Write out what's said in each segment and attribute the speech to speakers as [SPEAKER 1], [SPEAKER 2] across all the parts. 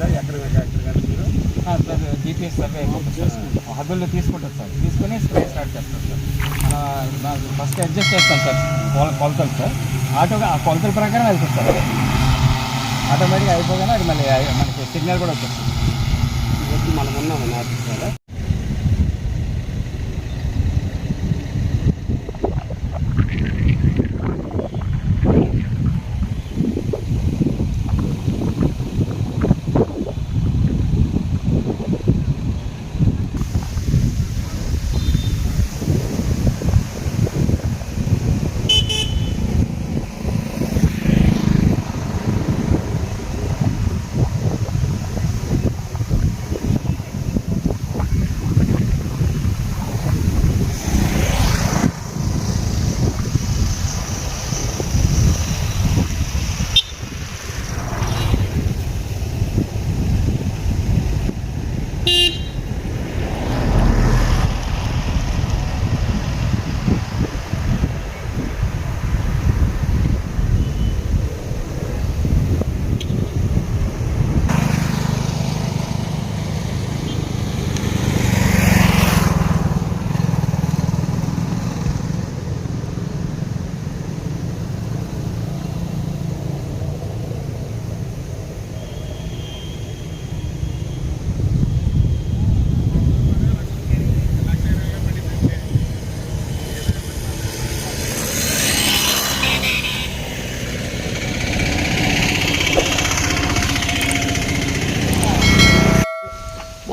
[SPEAKER 1] Sir ఎక్కడ ఎక్కడ మీరు
[SPEAKER 2] సార్ జీపీఎస్ సర్వే సార్ హద్దుల్లో తీసుకుంటుంది సార్. తీసుకుని స్ప్రే స్టార్ట్ చేస్తాం సార్. ఫస్ట్ అడ్జస్ట్ చేస్తాం సార్. కొల కొలతలు సార్. ఆటోగా ఆ కొలతల ప్రకారం వెళ్తుంది సార్. ఆటోమేటిక్గా అయిపోగానే అది మళ్ళీ మనకి సిగ్నల్ కూడా వచ్చేస్తుంది
[SPEAKER 1] వచ్చి మనం ఉన్నాము నార్త్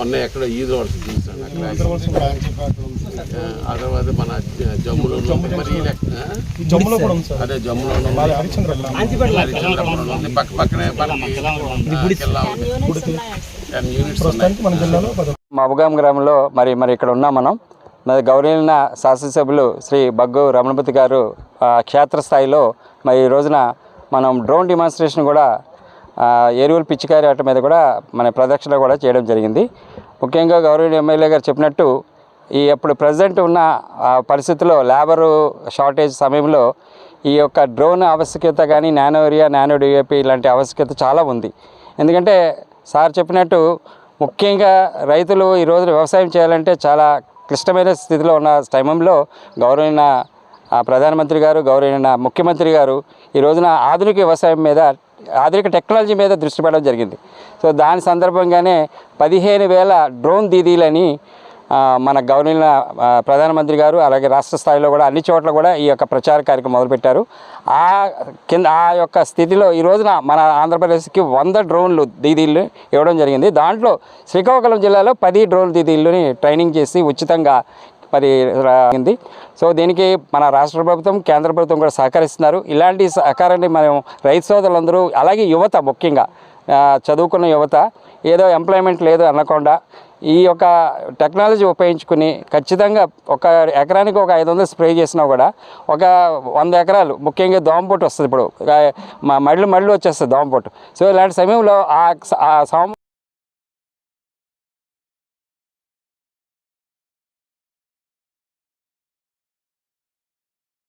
[SPEAKER 1] మొన్న ఎక్కడ ఈద్ వరుస చూసాను ఆ, తర్వాత మన జమ్ములో అదే జమ్ములో. పక్క పక్కనే మనకి
[SPEAKER 3] పద.
[SPEAKER 2] మబగాం గ్రామంలో మరి మరి ఇక్కడ ఉన్నాం మనం. మరి గౌరవనీయ శాసనసభ్యులు శ్రీ బగ్గు రమణపతి గారు ఆ, క్షేత్రస్థాయిలో మరి ఈ రోజున మనం డ్రోన్ డిమాన్స్ట్రేషన్ కూడా ఎరువుల పిచ్చికారి ఆట మీద కూడా మన ప్రదక్షిణ కూడా చేయడం జరిగింది. ముఖ్యంగా గౌరవనీయ ఎమ్మెల్యే గారు చెప్పినట్టు ఈ అప్పుడు ప్రజెంట్ ఉన్న పరిస్థితుల్లో లేబరు షార్టేజ్ సమయంలో ఈ యొక్క డ్రోన్ ఆవశ్యకత కానీ నానో ఏరియా నానో డిఏపి ఇలాంటి ఆవశ్యకత చాలా ఉంది. ఎందుకంటే సార్ చెప్పినట్టు ముఖ్యంగా రైతులు ఈ రోజు వ్యవసాయం చేయాలంటే చాలా క్లిష్టమైన స్థితిలో ఉన్న టైంలో గౌరవైన ప్రధానమంత్రి గారు గౌరవైన ముఖ్యమంత్రి గారు ఈ రోజున ఆధునిక వ్యవసాయం మీద ఆధునిక టెక్నాలజీ మీద దృష్టి పెట్టడం జరిగింది. సో దాని సందర్భంగానే పదిహేను వేల డ్రోన్ దీదీలని మన గవర్నర్ ప్రధానమంత్రి గారు అలాగే రాష్ట్ర స్థాయిలో కూడా అన్ని చోట్ల కూడా ఈ యొక్క ప్రచార కార్యక్రమం మొదలుపెట్టారు. ఆ కింద ఆ యొక్క స్థితిలో ఈ రోజున మన ఆంధ్రప్రదేశ్కి వంద డ్రోన్లు దీదీలు ఇవ్వడం జరిగింది. దాంట్లో శ్రీకాకుళం జిల్లాలో పది డ్రోన్ దీదీలని ట్రైనింగ్ చేసి ఉచితంగా మరి అయింది సో దీనికి మన రాష్ట్ర ప్రభుత్వం కేంద్ర ప్రభుత్వం కూడా సహకరిస్తున్నారు. ఇలాంటి సహకారాన్ని మనం రైతు సోదరులందరూ అలాగే యువత ముఖ్యంగా చదువుకున్న యువత ఏదో ఎంప్లాయ్మెంట్ లేదు అనకుండా ఈ యొక్క టెక్నాలజీ ఉపయోగించుకుని ఖచ్చితంగా ఒక ఎకరానికి ఒక ఐదు వందలు స్ప్రే చేసినా కూడా ఒక వంద ఎకరాలు ముఖ్యంగా దోమపోటు వస్తుంది ఇప్పుడు. మళ్ళీ మళ్ళీ వచ్చేస్తుంది దోమపోటు సో ఇలాంటి సమయంలో ఆ ఆ సమ